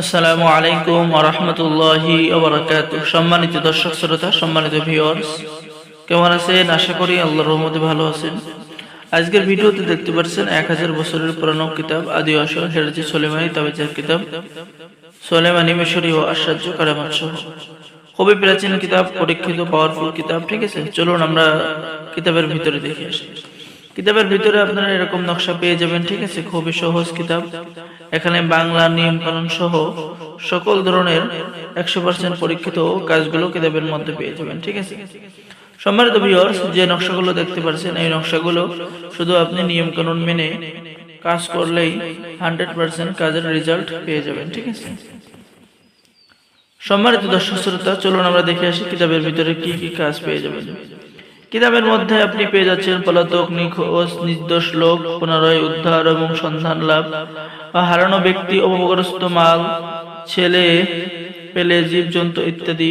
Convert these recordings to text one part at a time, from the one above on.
আসসালামু আলাইকুম আরহামতুল্লাহি সম্মানিত দর্শক, শ্রোতা, সম্মানিত ভিউয়ার্স কেমন আছেন? আশা করি আল্লাহর রহমতে ভালো আছেন। আজকের ভিডিওতে দেখতে পাচ্ছেন এক হাজার বছরের পুরানো কিতাব আদি আসর হেরেছে সোলেমানি তাবেজার কিতাব, সোলেমানি, মিশরি ও আশ্চর্য কারামাত সহ খুবই প্রাচীন কিতাব, পরীক্ষিত পাওয়ারফুল কিতাব, ঠিক আছে? চলুন আমরা কিতাবের ভিতরে দেখে আসি। কিতাবের ভিতরে আপনারা এরকম নকশা পেয়ে যাবেন, ঠিক আছে? খুবই সহজ কিতাব। এখানে বাংলা নিয়ম কানুন সহ সকল ধরনের একশো পার্সেন্ট পরীক্ষিত কাজগুলো কিতাবের মধ্যে পেয়ে যাবেন, ঠিক আছে? সম্মানিত ভিউয়ার্স যে নকশাগুলো দেখতে পাচ্ছেন, এই নকশাগুলো শুধু আপনি নিয়ম কানুন মেনে কাজ করলেই হান্ড্রেড পার্সেন্ট কাজের রেজাল্ট পেয়ে যাবেন, ঠিক আছে? সম্মানিত দর্শক শ্রোতা, চলুন আমরা দেখে আসি কিতাবের ভিতরে কি কি কাজ পেয়ে যাবেন। কিতাবের মধ্যে আপনি পেয়ে যাচ্ছেন পলাতক, নিখোঁজ, নির্দোষ লোক, পুনরায় উদ্ধার এবং সন্ধান লাভ। হারানো ব্যক্তি অপগ্রস্ত মাল, ছেলে পেলে জীবজন্তু ইত্যাদি।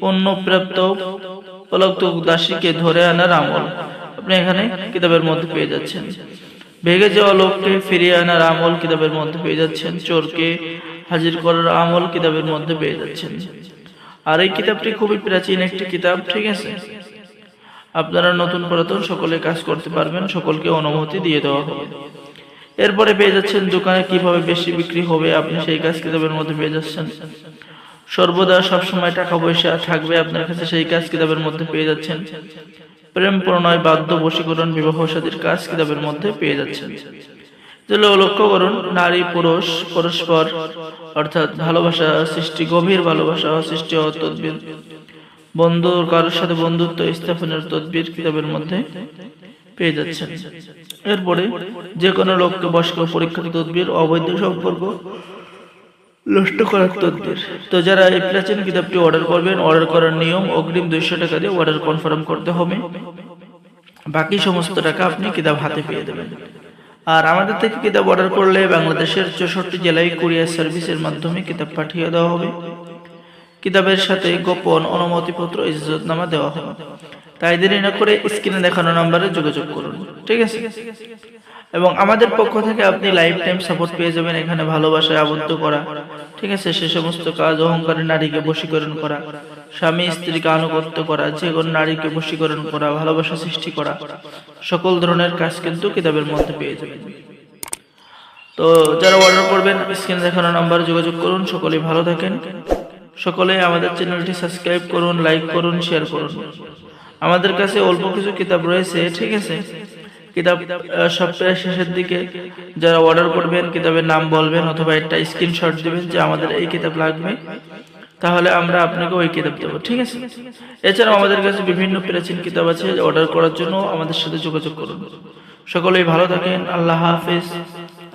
পণ্য প্রাপ্ত পলাতক দাসীকে ধরে আনার আমল। আপনি এখানে কিতাবের মধ্যে পেয়ে যাচ্ছেন। ভেগে যাওয়া লোককে ফিরিয়ে আনার আমল কিতাবের মধ্যে পেয়ে যাচ্ছেন। চোরকে হাজির করার আমল কিতাবের মধ্যে পেয়ে যাচ্ছেন। আর এই কিতাবটি খুবই প্রাচীন একটি কিতাব, ঠিক আছে? আপনারা নতুন পুরাতন সকলে কাজ করতে পারবেন, সকলকে অনুমতি দিয়ে দেওয়া হবে। এরপরে পেয়ে যাচ্ছেন দোকানে কীভাবে বেশি বিক্রি হবে, আপনি সেই কাজ কিতাবের মধ্যে পেয়ে যাচ্ছেন। সর্বদা সবসময় টাকা পয়সা থাকবে, আপনার কাছে সেই কাজ কিতাবের মধ্যে পেয়ে যাচ্ছেন। প্রেম, প্রণয়, বাদ্য, বশীকরণ, বিবাহ সাদীর কাজ কিতাবের মধ্যে পেয়ে যাচ্ছেন। লক্ষ্য করুন, নারী, পুরুষ, পরস্পর, অর্থাৎ ভালোবাসা সৃষ্টি, গভীর ভালোবাসা সৃষ্টি বন্ধুর কারোর সাথে বন্ধুত্ব স্থাপনের তদবির কিতাবের মধ্যে পেয়ে যাচ্ছেন। এরপরে যে কোনো লোককে বয়স্ক পরীক্ষার তদবির, অবৈধ সম্পর্ক, নষ্ট করার তদবির। তো যারা এই প্রাচীন কিতাবটি অর্ডার করবেন অর্ডার করার নিয়ম অগ্রিম দুইশো টাকা দিয়ে অর্ডার কনফার্ম করতে হবে। বাকি সমস্ত টাকা আপনি কিতাব হাতে পেয়ে দেবেন। আর আমাদের থেকে কিতাব অর্ডার করলে বাংলাদেশের চৌষট্টি জেলায় কুরিয়ার সার্ভিসের মাধ্যমে কিতাব পাঠিয়ে দেওয়া হবে। কিতাবের সাথে গোপন অনুমতিপত্র ইজাজতনামা দেওয়া হবে তাই দেরি না করে স্ক্রিনে দেখানো নম্বরে যোগাযোগ করুন, ঠিক আছে? এবং আমাদের পক্ষ থেকে আপনি লাইফ টাইম সাপোর্ট পেয়ে যাবেন এখানে ভালোবাসায় আবদ্ধ করা, ঠিক আছে? সে সমস্ত কাজ, অহংকারী নারীকে বশীকরণ করা, স্বামী, স্ত্রীকে আনুগত্য করা, যে কোনো নারীকে বশীকরণ করা, ভালোবাসা সৃষ্টি করা, সকল ধরনের কাজ কিন্তু কিতাবের মধ্যে পেয়ে যাবেন। তো যারা অর্ডার করবেন, স্ক্রিনে দেখানো নাম্বারে যোগাযোগ করুন, সকলেই ভালো থাকেন। সকলে আমাদের চ্যানেলটি সাবস্ক্রাইব করুন, লাইক করুন, শেয়ার করুন। আমাদের কাছে অল্প কিছু কিতাব রয়েছে, ঠিক আছে? কিতাব সপ্তাহের শেষের দিকে যারা অর্ডার করবেন, কিতাবের নাম বলবেন অথবা একটা স্ক্রিনশট দিবেন যে আমাদের এই কিতাব লাগবে, তাহলে আমরা আপনাকে ওই কিতাব দেবো, ঠিক আছে? এছাড়াও আমাদের কাছে বিভিন্ন প্রাচীন কিতাব আছে অর্ডার করার জন্য আমাদের সাথে যোগাযোগ করুন। সকলেই ভালো থাকেন, আল্লাহ হাফিজ।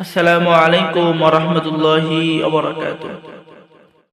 আসসালামু আলাইকুম রহমতুল্লাহি